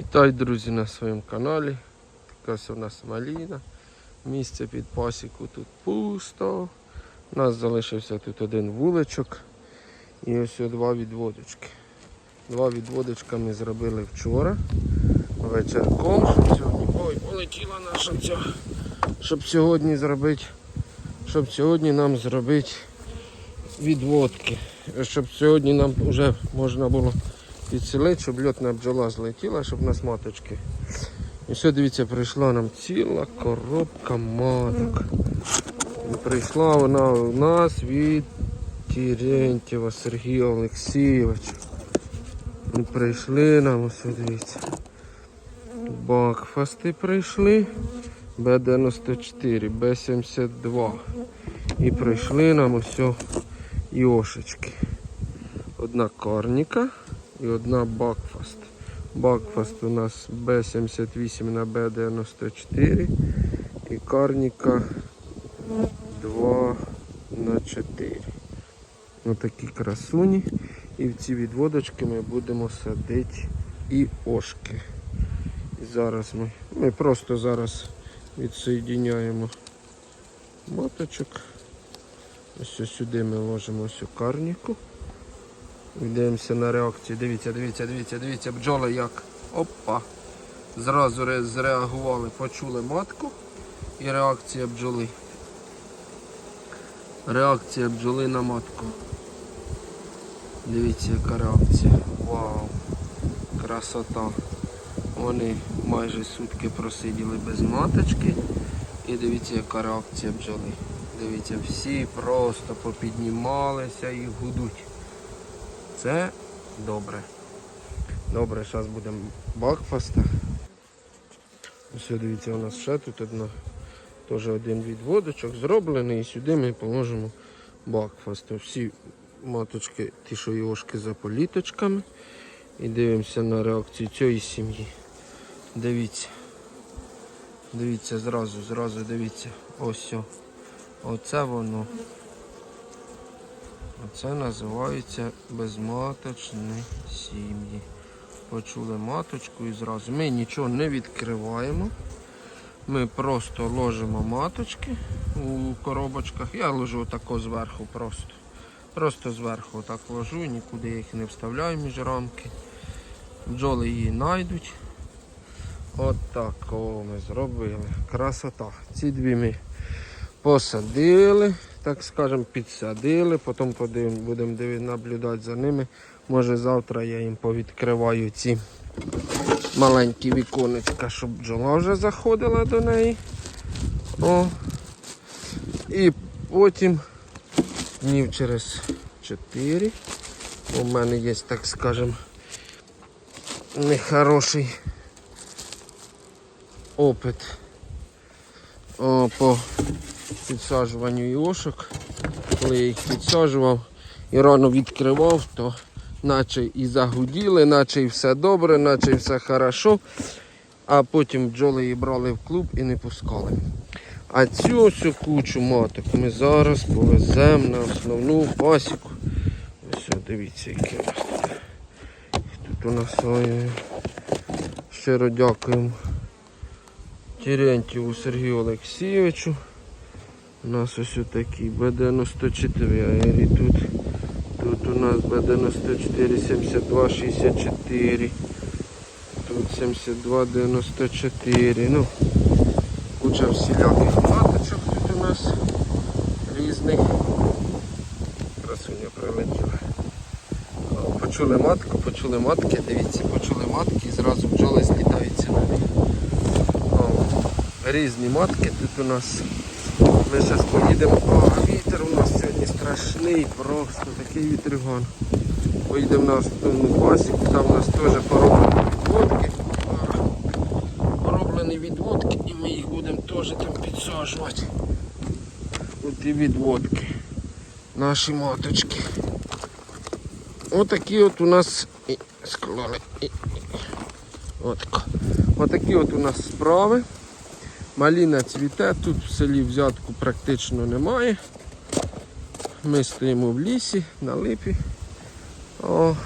Вітаю, друзі, на своєму каналі. Така ось у нас маліна. Місце під пасіку тут пусто. У нас залишився тут один вуличок і ось два відводочки. Два відводочка ми зробили вчора вечірком, щоб сьогодні. Ой, полетіла наша ця. Щоб сьогодні зробити, щоб сьогодні нам зробити відводки. Щоб сьогодні нам вже можна було підселити, щоб льотна бджола злетіла, щоб у нас маточки. І все, дивіться, прийшла нам ціла коробка маток. І прийшла вона у нас від Терентьєва Сергія Олексійовича. І прийшли нам, ось дивіться. Бакфасти прийшли. Б-94, Б-72. І прийшли нам ось іошечки. Одна карніка і одна Бакфаст. Бакфаст у нас Б78 на Б94 і карніка 2 на 4. Отакі красуні. І в ці відводочки ми будемо садити і ошки. І зараз ми, ми просто зараз відсоєдняємо маточок. Ось сюди ми ложимо ось карніку. Йдемося на реакцію. Дивіться, дивіться, дивіться, дивіться, бджоли як. Опа. Зразу зреагували, почули матку і реакція бджоли. Реакція бджоли на матку. Дивіться, яка реакція. Вау. Красота. Вони майже сутки просиділи без маточки. І дивіться, яка реакція бджоли. Дивіться, всі просто попіднімалися і гудуть. Це добре. Добре, зараз будемо бакфаста. Ось дивіться, у нас ще тут одна, теж один відводочок зроблений і сюди ми положимо бакфаст. Всі маточки, ті, що йошки за політочками. І дивимося на реакцію цієї сім'ї. Дивіться. Дивіться зразу, зразу дивіться. Ось. Оце воно. Оце називається безматочні сім'ї. Почули маточку і зразу. Ми нічого не відкриваємо. Ми просто ложимо маточки у коробочках. Я ложу тако зверху просто. Просто зверху так ложу, нікуди їх не вставляю між рамки. Бджоли її знайдуть. От ми зробили. Красота. Ці дві ми посадили, так скажемо, підсадили, потім будемо наблюдати за ними. Може завтра я їм повідкриваю ці маленькі віконечка, щоб бджола вже заходила до неї. О. І потім днів через 4. У мене є, так скажемо, нехороший опит о, по підсаджуванню іошок. Коли я їх підсаджував і рано відкривав, то наче і загуділи, наче і все добре, наче і все хорошо. А потім бджоли її брали в клуб і не пускали. А цю ось кучу маток ми зараз повеземо на основну пасіку. Ось, дивіться, які у нас тут. Тут у нас ой, щиро дякуємо Терентьєву Сергію Олексійовичу. У нас ось такі Б94 тут. Тут у нас Б94 72 64. Тут 72 94. Ну, куча всіляких маточок тут у нас різних. Красуня прилетіла. Почули матку, почули матки, дивіться, почули матки і зразу бджоли злітаються на них. Різні матки тут у нас. Ми зараз поїдемо. А вітер у нас сьогодні страшний, просто такий вітригон. Поїдемо на основну пасіку, там у нас теж пороблені відводки. Пороблені відводки і ми їх будемо теж там підсаджувати. От і відводки. Наші маточки. Отакі от у нас і і. Отакі от у нас справи. Маліна цвіте, тут в селі взятку практично немає. Ми стоїмо в лісі, на липі. О.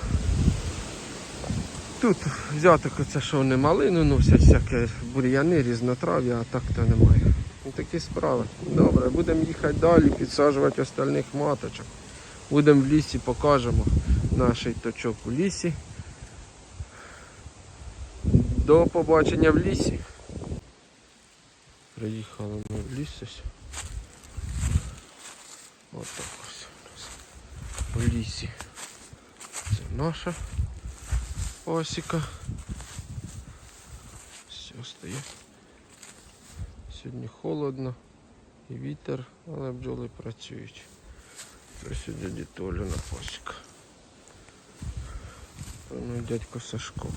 Тут взяток оце, що вони малину носять, всяке бур'яни, різнотрав'я, а так то немає. Ну, такі справи. Добре, будемо їхати далі, підсаджувати остальних маточок. Будемо в лісі, покажемо наш точок у лісі. До побачення в лісі. Приїхали ми в ліс ось. Ось так ось у нас. В лісі. Це наша пасіка. Все стає. Сьогодні холодно і вітер, але бджоли працюють. Це сьогодні дітоліна пасіка. Ну, дядько Сашко.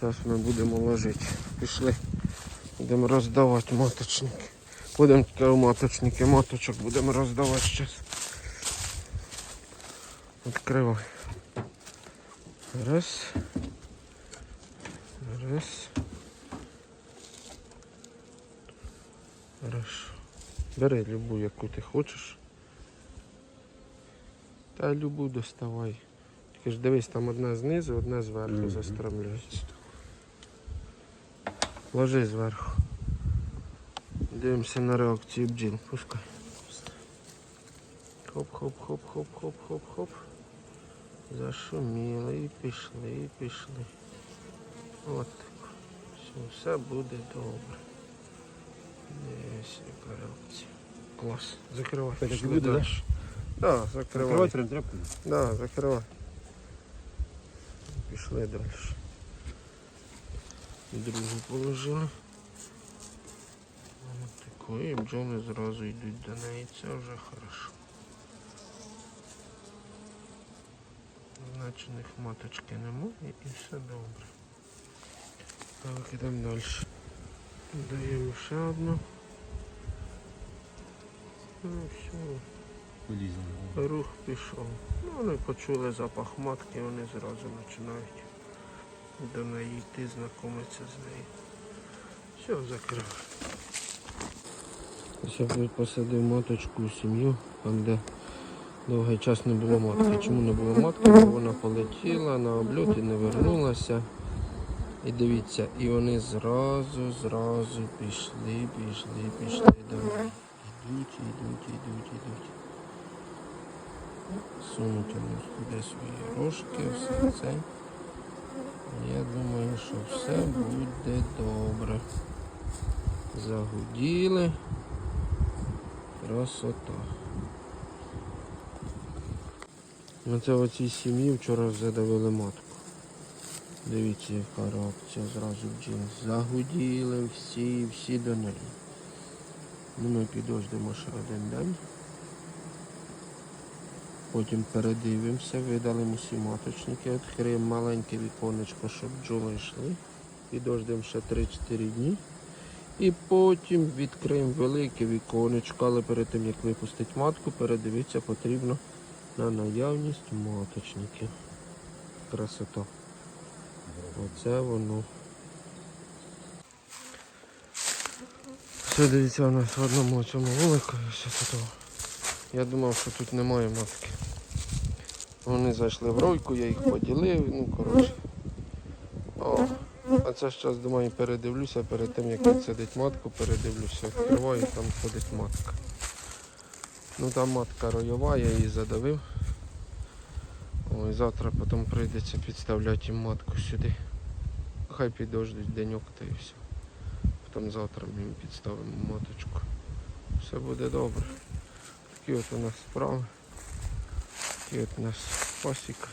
Зараз ми будемо ложити. Пішли. Будемо роздавати маточники. Будемо маточники, маточок будемо роздавати зараз. Відкривай. Раз. Раз. Хорошо. Бери любу, яку ти хочеш. Та любу доставай. Тільки ж дивись, там одна знизу, одна зверху Мгм. застромляється. Ложи зверху. Дивимося на реакцію бджіл. Пускай. Хоп-хоп-хоп-хоп-хоп-хоп-хоп. Зашуміли і пішли, і пішли. От так. Все, все буде добре. Дивись, яка реакція. Клас. Закривай. Пішли буде, да? далі. Да, закривай. Закривати прям тряпкою. Да, закривай. Пішли далі. Другу положили. Такої бджоли зразу йдуть до неї. Це вже хорошо. Значених маточки немає і все добре. Так, ідемо далі. Даємо ще одну. Ну все. Рух пішов. Ну, вони почули запах матки, вони зразу починають до неї йти, знайомитися з нею. Все, закрив. Ось посадив маточку у сім'ю, там де довгий час не було матки. Чому не було матки? Бо вона полетіла на обльот і не вернулася. І дивіться, і вони зразу, зразу пішли, пішли, пішли до. Йдуть, йдуть, йдуть, йдуть сунуть у них туди свої рожки, все це. Я думаю, що все буде добре. Загуділи. Красота. Оце в цій сім'ї вчора задавили матку. Дивіться, яка реакція зразу бджіл. Загуділи всі, всі до неї. Ну, ми підождемо ще один день. Потім передивимося, видалимо всі маточники, відкриємо маленьке віконечко, щоб бджоли йшли. Підождемо ще 3-4 дні. І потім відкриємо велике віконечко, але перед тим як випустити матку, передивитися потрібно на наявність маточників. Красота. Оце воно. Все, дивіться, у нас в одному цьому вулику. Я думав, що тут немає матки. Вони зайшли в ройку, я їх поділив, ну коротше. О, а це ж час, думаю, передивлюся перед тим, як відсадить матку, передивлюся, відкриваю, там ходить матка. Ну там матка ройова, я її задавив. Ой, завтра потім прийдеться підставляти їм матку сюди. Хай підождуть деньок та і все. Потім завтра ми їм підставимо маточку. Все буде добре. Такі от у нас справи. Такі от у нас пасік.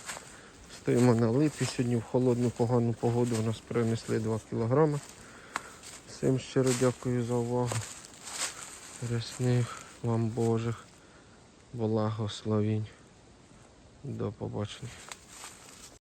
Стоїмо на липі. Сьогодні в холодну погану погоду у нас принесли 2 кілограми. Всім щиро дякую за увагу. Рясних вам Божих благословінь. До побачення.